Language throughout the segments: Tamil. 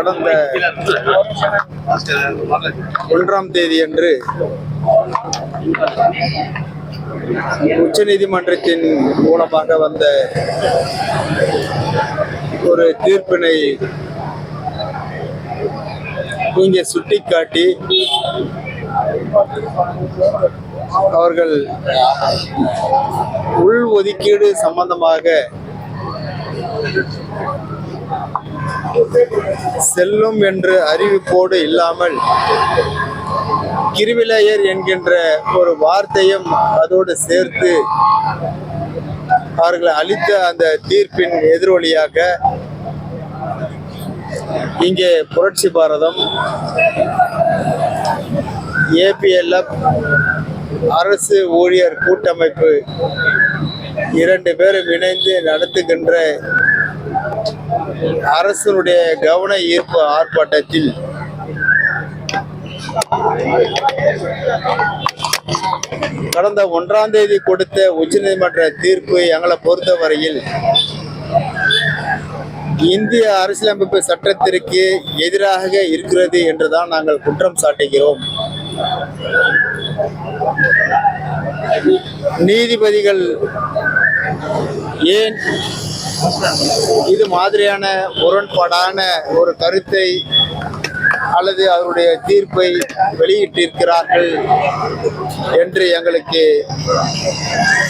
கடந்த ஒன்றாம் தேதி அன்று உச்சநீதிமன்றத்தின் மூலமாக வந்த ஒரு தீர்ப்பினை இங்கே சுட்டிக்காட்டி அவர்கள் உள் ஒதுக்கீடு சம்பந்தமாக செல்லும் என்று அறிவிப்போடு இல்லாமல் கிருவிலையர் என்கின்ற ஒரு வார்த்தையும் அதோடு சேர்த்து அவர்களை அளித்த அந்த தீர்ப்பின் எதிரொலியாக இங்கே புரட்சி பாரதம் ஏபிஎல்எஃப் அரசு ஊழியர் கூட்டமைப்பு இரண்டு பேரும் இணைந்து நடத்துகின்ற அரசனுடைய கவன ஈர்ப்பு ஆர்ப்பாட்டத்தில் கடந்த ஒன்றாம் தேதி கொடுத்த உச்சநீதிமன்ற தீர்ப்பு எங்களை பொறுத்தவரையில் இந்திய அரசியலமைப்பு சட்டத்திற்கு எதிராக இருக்கிறது என்றுதான் நாங்கள் குற்றம் சாட்டுகிறோம். நீதிபதிகள் ஏன் இது மாதிரியான முரண்பாடான ஒரு கருத்தை அல்லது அவருடைய தீர்ப்பை வெளியிட்டிருக்கிறார்கள் என்று எங்களுக்கு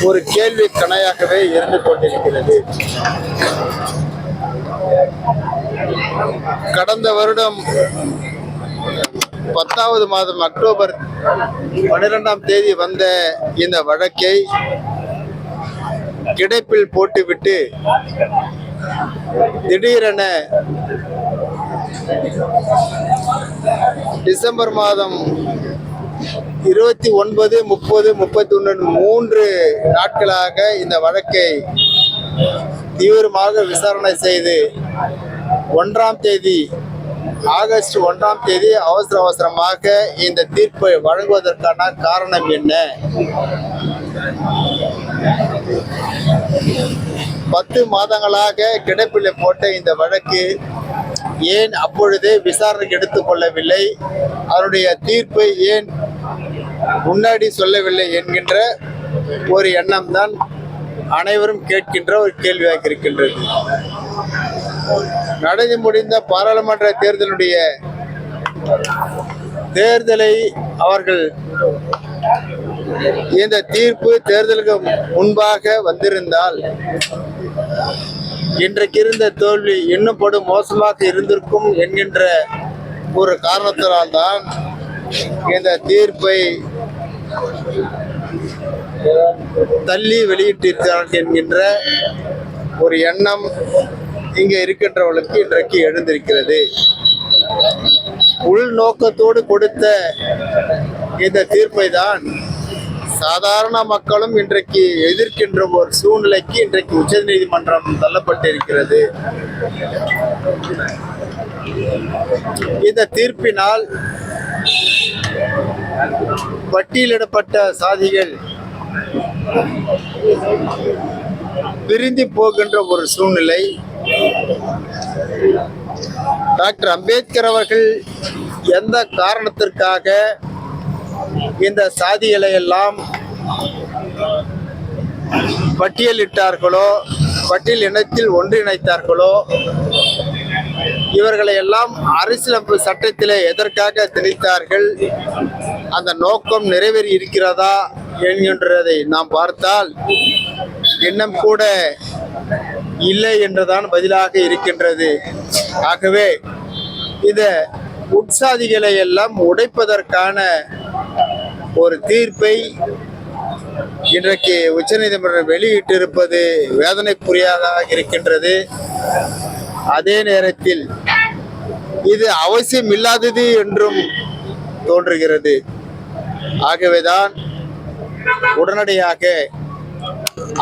ஒரு கேள்வி கணையாகவே இருந்து கொண்டிருக்கிறது. கடந்த வருடம் பத்தாவது மாதம் அக்டோபர் பன்னிரெண்டாம் தேதி வந்த இந்த வழக்கை கிடைப்பில் போட்டுவிட்டு திடீரென டிசம்பர் மாதம் இருபத்தி ஒன்பது முப்பது முப்பத்தி ஒன்று மூன்று நாட்களாக இந்த வழக்கை தீவிரமாக விசாரணை செய்து ஒன்றாம் தேதி ஆகஸ்ட் ஒன்றாம் தேதி அவசர அவசரமாக இந்த தீர்ப்பை வழங்குவதற்கான காரணம் என்ன? பத்து மாதங்களாக கிடப்பில் போட்ட இந்த வழக்கு ஏன் அப்பொழுதே விசாரணைக்கு எடுத்துக்கொள்ளவில்லை? அவருடைய தீர்ப்பை ஏன் முன்னாடி சொல்லவில்லை என்கின்ற ஒரு எண்ணம் தான் அனைவரும் கேட்கின்ற ஒரு கேள்வியாக இருக்கின்றது. நடந்து முடிந்த பாராளுமன்ற தேர்தலுடைய தேர்தலை அவர்கள் இந்த தீர்ப்பு தேர்தலுக்கு முன்பாக வந்திருந்தால் இன்றைக்கு இருந்த தோல்வி இன்னும் படும் மோசமாக இருந்திருக்கும் என்கின்ற ஒரு காரணத்தினால்தான் இந்த தீர்ப்பை தள்ளி வெளியிட்டிருக்கிறார்கள் என்கின்ற ஒரு எண்ணம் இங்கே இருக்கின்றவர்களுக்கு இன்றைக்கு எழுந்திருக்கிறது. உள்நோக்கத்தோடு கொடுத்த இந்த தீர்ப்பை தான் சாதாரண மக்களும் இன்றைக்கு எதிர்க்கின்ற ஒரு சூழ்நிலைக்கு இன்றைக்கு உச்சநீதிமன்றம் தள்ளப்பட்டிருக்கிறது. இந்த தீர்ப்பினால் பட்டியலிடப்பட்ட சாதிகள் பிரிந்து போகின்ற ஒரு சூழ்நிலை. டாக்டர் அம்பேத்கர் அவர்கள் எந்த காரணத்திற்காக இந்த சாதிகளை எல்லாம் பட்டியலிட்டார்களோ பட்டியல் இனத்தில் ஒன்றிணைத்தார்களோ இவர்களை எல்லாம் அரசியலமைப்பு சட்டத்திலே எதற்காக திணித்தார்கள் அந்த நோக்கம் நிறைவேறி இருக்கிறதா என்கின்றதை நாம் பார்த்தால் இன்னும் கூட இல்லை என்றுதான் பதிலாக இருக்கின்றது. ஆகவே இந்த உட்சாதிகளை எல்லாம் உடைப்பதற்கான ஒரு தீர்ப்பை இன்றைக்கு உச்சநீதிமன்றம் வெளியிட்டிருப்பது வேதனைக்குரியதாக இருக்கின்றது. அதே நேரத்தில் இது அவசியம் இல்லாதது என்றும் தோன்றுகிறது. ஆகவேதான் உடனடியாக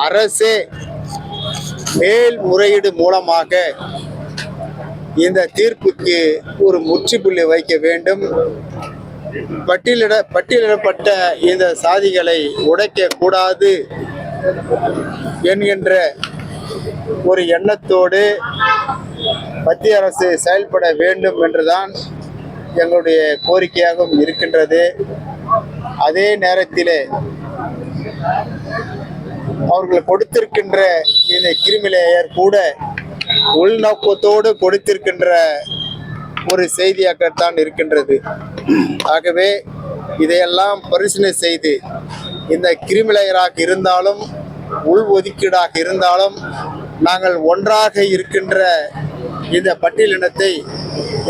அரசே மேல்முறையீடு மூலமாக இந்த தீர்ப்புக்கு ஒரு முற்றுப்புள்ளி வைக்க வேண்டும். பட்டியலிட பட்டியலிடப்பட்ட இந்த சாதிகளை உடைக்க கூடாது என்கின்ற ஒரு எண்ணத்தோடு மத்திய அரசு செயல்பட வேண்டும் என்றுதான் எங்களுடைய கோரிக்கையாகவும் இருக்கின்றது. அதே நேரத்திலே அவர்கள் கொடுத்திருக்கின்ற இந்த கிருமிலேயர் கூட உள்நோக்கத்தோடு கொடுத்திருக்கின்ற ஒரு செய்தியாகத்தான் இருக்கின்றது. ஆகவே இதையெல்லாம் பரிசீலனை செய்து இந்த கிருமிலேயராக இருந்தாலும் உள் ஒதுக்கீடாக இருந்தாலும் நாங்கள் ஒன்றாக இருக்கின்ற இந்த பட்டியலினத்தை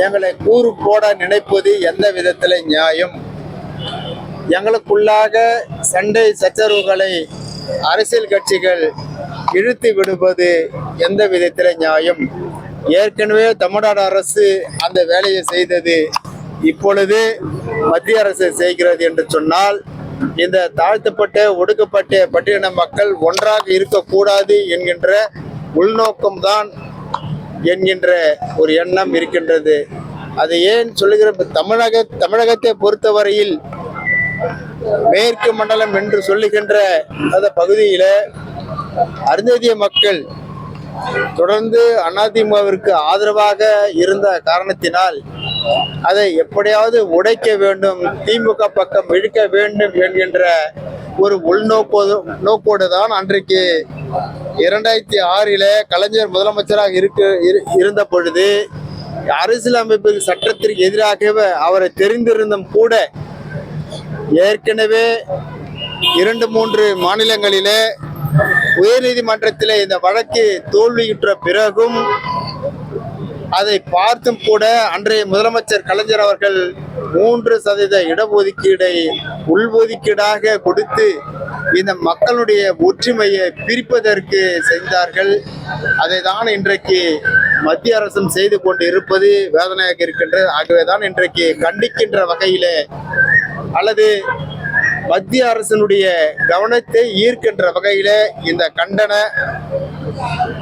எங்களை கூறு போட நினைப்பது எந்த விதத்தில் நியாயம்? எங்களுக்குள்ளாக சண்டை சச்சரவுகளை அரசியல் கட்சிகள் இழுத்து விடுவது எந்த விதத்தில் நியாயம்? ஏற்கனவே தமிழ்நாடு அரசு அந்த வேலையை செய்தது இப்பொழுது மத்திய அரசு செய்கிறது என்று சொன்னால் இந்த தாழ்த்தப்பட்ட ஒடுக்கப்பட்ட பட்டியலின மக்கள் ஒன்றாக இருக்கக்கூடாது என்கின்ற உள்நோக்கம்தான் என்கின்ற ஒரு எண்ணம் இருக்கின்றது. அது ஏன் சொல்லுகிற தமிழக தமிழகத்தை பொறுத்தவரையில் மேற்கு மண்டலம் என்று சொல்லுகின்ற அந்த பகுதியில் அருந்ததிய மக்கள் தொடர்ந்து அதிமுகவிற்கு ஆதரவாக இருந்த காரணத்தினால் அதை எப்படியாவது உடைக்க வேண்டும் திமுக பக்கம் இழுக்க வேண்டும் என்கின்ற ஒரு உள்நோக்கோடு நோக்கோடு தான் அன்றைக்கு இரண்டாயிரத்தி ஆறில கலைஞர் முதலமைச்சராக இருக்க இரு- இருந்த பொழுது அரசியலமைப்பு சட்டத்திற்கு எதிராகவே அவரை தெரிந்திருந்தும் கூட ஏற்கனவே இரண்டு மூன்று மாநிலங்களிலே உயர்நீதிமன்றத்தில் இந்த வழக்கு தோல்வியுற்ற பிறகும் அதை பார்த்தும் கூட அன்றைய முதலமைச்சர் கலைஞர் அவர்கள் மூன்று சதவீத இடஒதுக்கீடை உள்ஒதுக்கீடாக கொடுத்து இந்த மக்களுடைய ஒற்றுமையை பிரிப்பதற்கு செய்தார்கள். அதை தான் இன்றைக்கு மத்திய அரசும் செய்து கொண்டு இருப்பது வேதனையாக இருக்கின்றது. ஆகவே தான் இன்றைக்கு கண்டிக்கின்ற வகையிலே அல்லது மத்திய அரசினுடைய கவனத்தை ஈர்க்கின்ற வகையில இந்த கண்டன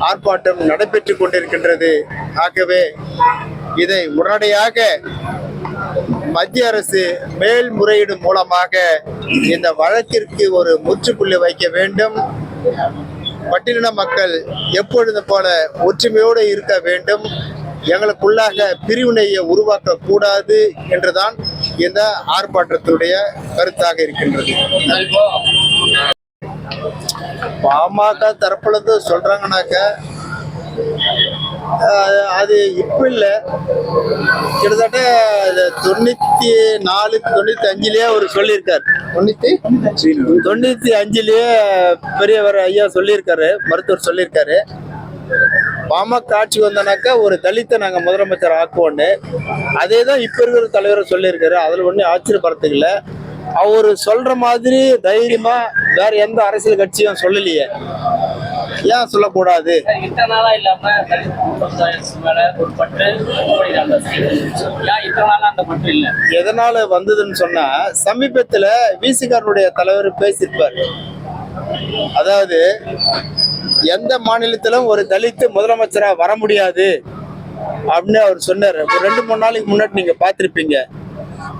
ஆர்ப்பாட்டம் நடைபெற்று கொண்டிருக்கின்றது. ஆகவே இதை உடனடியாக மத்திய அரசு மேல்முறையீடு மூலமாக இந்த வழக்கிற்கு ஒரு முற்றுப்புள்ளி வைக்க வேண்டும். பட்டியலின மக்கள் எப்பொழுது போல ஒற்றுமையோடு இருக்க வேண்டும். எங்களுக்குள்ளாக பிரிவினையை உருவாக்க கூடாது என்றுதான் இந்த ஆர்ப்பாட்டத்துடைய கருத்தாக இருக்கின்றது? பாமக தரப்புல இருந்து சொல்றாங்கனாக்க அஹ், அது இப்ப இல்ல. கிட்டத்தட்ட தொண்ணூத்தி நாலு தொண்ணூத்தி அஞ்சுலயே அவர் சொல்லியிருக்காரு. தொண்ணூத்தி தொண்ணூத்தி அஞ்சுலயே பெரியவர் ஐயா சொல்லியிருக்காரு மருத்துவர் சொல்லியிருக்காரு. பாமக ஆட்சி வந்தனாக்கா ஒரு தலித்தை நாங்க முதலமைச்சர் ஆக்குவோன்னு. அதே தான் இப்ப இருக்கிற தலைவர் சொல்லியிருக்காரு. அதுல ஒன்றும் ஆச்சரியப்படுறதுக்கு இல்ல அவரு சொல்ற மாதிரி தைரியமா வேற எந்த அரசியல் கட்சியும் சொல்லலையே. ஏன் சொல்லக்கூடாது? எதனால வந்ததுன்னு சொன்னா சமீபத்துல விசிகாரனுடைய தலைவர் பேசியிருப்பார். அதாவது எந்த மாநிலத்திலும் ஒரு தலித்து முதலமைச்சராக வர முடியாது அப்படின்னு அவர் சொன்னார். ஒரு ரெண்டு மூணு நாளைக்கு முன்னாடி நீங்க பார்த்துருப்பீங்க.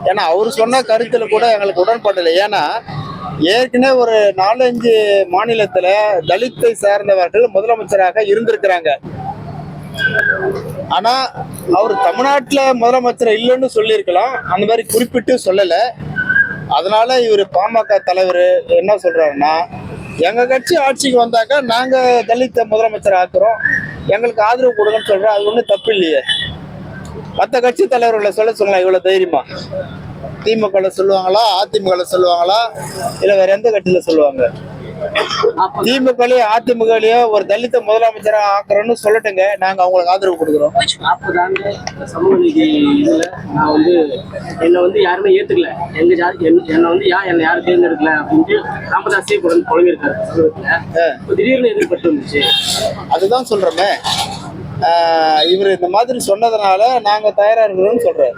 ஏன்னா அவர் சொன்ன கருத்தில் கூட எங்களுக்கு உடன்பாடு ஏன்னா ஏற்கனவே ஒரு நாலஞ்சு மாநிலத்தில் தலித்தை சார்ந்தவர்கள் முதலமைச்சராக இருந்திருக்கிறாங்க. ஆனா அவர் தமிழ்நாட்டில் முதலமைச்சர் இல்லைன்னு சொல்லியிருக்கலாம். அந்த மாதிரி குறிப்பிட்டு சொல்லலை. அதனால இவர் பாமக தலைவர் என்ன சொல்றாருன்னா எங்க கட்சி ஆட்சிக்கு வந்தாக்கா நாங்க தலித்த முதலமைச்சர் ஆக்குறோம். எங்களுக்கு ஆதரவு கொடுங்கன்னு சொல்றோம் அது ஒன்றும் தப்பு இல்லையே. மற்ற கட்சி தலைவர்களை சொல்ல சொல்லலாம் இவ்வளவு தைரியமா. திமுக சொல்லுவாங்களா? அதிமுக சொல்லுவாங்களா? இல்ல வேற எந்த கட்சியில சொல்லுவாங்க? திமுகலயோ அதிமுகலயோ ஒரு தலித்த முதலமைச்சரா ஆக்குறோம்னு சொல்லட்டுங்க. நாங்க அவங்களுக்கு ஆதரவு கொடுக்குறோம். அப்பதாங்க இந்த சமூக நீதி இதுல நான் வந்து என்னை வந்து யாருமே ஏத்துக்கல. எங்க ஜாதி என்ன- என்னை வந்து யா என்னை யாரும் தேர்ந்தெடுக்கல அப்படின்ட்டு ராமதாஸே கூட வந்து புலம்பியிருக்காரு சமூகத்துல. திடீர்னு எதிர்பட்டு வந்துச்சு. அதுதான் சொல்றோமே. இவர் இந்த மாதிரி சொன்னதுனால நாங்க தயாரா இருக்கிறோம்னு சொல்றாரு.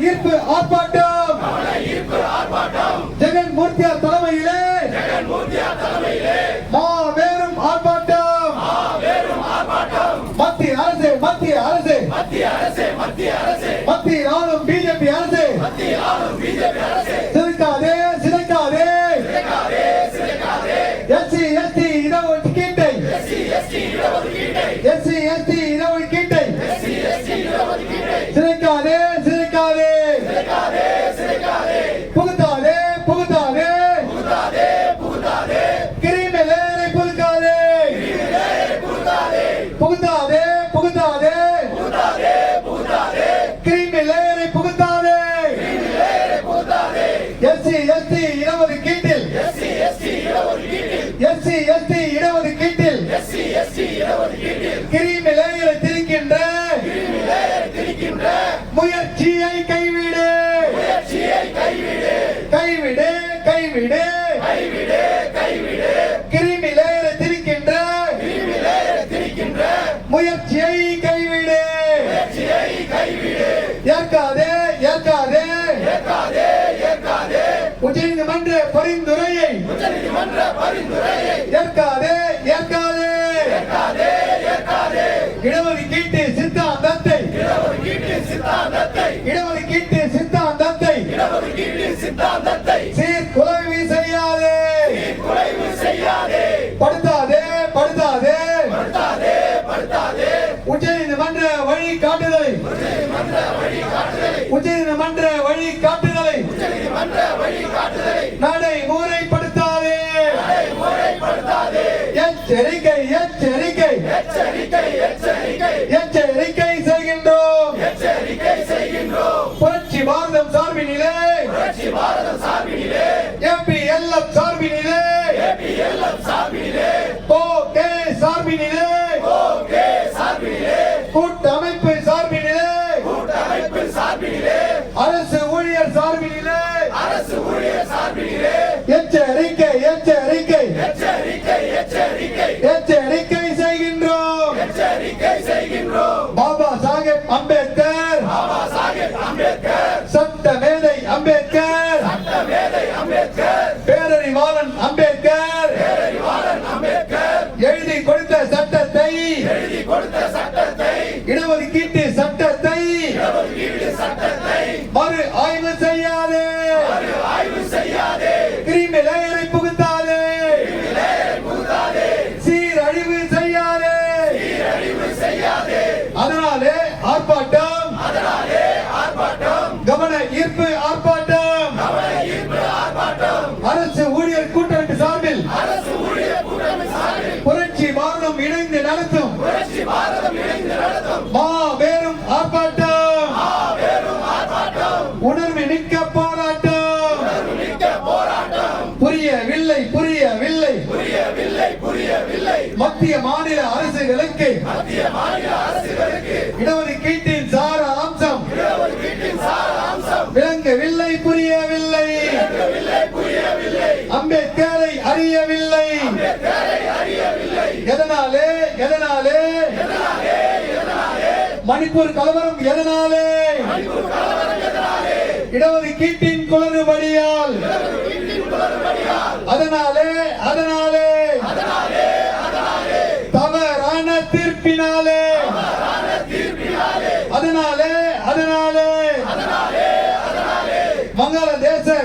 ஈர்ப்பு ஆர்ப்பாட்டம் ஜெகன் மூர்த்தியார் தலைமையிலே மாபெரும் ஆர்ப்பாட்டம் மத்திய அரசு மத்திய அரசு மத்திய ஆளும் பிஜேபி அரசு சிதைக்காதே சிதைக்காதே எஸ்சி எஸ்டி இடஒதுக்கீட்டை எஸ்சி எஸ்டி புகுத்தாதே கிரிமி லேயரை புகுத்தாதே எஸ்சி எஸ்டி இருபது கீட்டில் எஸ்சி எஸ்டி இருபது கீட்டில் கிரிமி லேயரை உச்சநீதிமன்ற பரிந்துரையை ஏற்காதே ஏற்காதே. இடஒதுக்கீட்டு சித்தாந்தத்தை இடஒதுக்கீட்டு சித்தாந்தத்தை சீர்குலைவு செய்யாதே. படுத்தாதே படுத்தாதே. உச்சநீதிமன்ற வழி காட்டுதலை உச்சநீதிமன்ற வழி காட்டுதலை நடைமுறைப்படுத்தாதே எச்சரிக்கை எச்சரிக்கை எச்சரிக்கை செய்கின்றோம். புரட்சி பாரதம் சார்பினிலே. ஏபி எல்எம் சார்பினிலே. ஓகே சார்பினிலே. கூட்டமைப்பு சார்பினிலே அரசு ஊழியர் சார்பினிலே எச்சரிக்கை எச்சரிக்கை எச்சரிக்கை செய்கின்றோம் பாபா சாஹேப் அம்பேத்கர் சட்ட மேதை அம்பேத்கர் பேரறிவாளன் அம்பேத்கர் எழுதி கொடுத்த சட்டத்தை இடஒதுக்கீட்டு சட்டத்தை மறு ஆய்வு செய்யாதே கிரிமி லேயரை புகுத்தாதே சீரழிவு செய்யாதே அதனாலே ஆர்ப்பாட்டம் கவன ஈர்ப்பு ஆர்ப்பாட்டம் அரசு ஊழியர் கூட்டமைப்பு சார்பில் புரட்சி பாரதம் இணைந்து நடத்தும் மாபெரும் ஆர்ப்பாட்டம். உணர்வு மிக்க போராட்டம். புரியவில்லை புரியவில்லை. மத்திய மாநில அரசுகளுக்கு இடஒதுக்கீட்டின் சார அம்சம் விளங்கவில்லை புரியவில்லை. அம்பேத்கரை அறியவில்லை. எதனாலே எதனாலே? மணிப்பூர் கலவரம் எதனாலே? இடஒதுக்கீட்டின் குளறுபடியால். அதனாலே அதனாலே. தவறான தீர்ப்பினாலே. அதனாலே அதனாலே. வங்காளதேச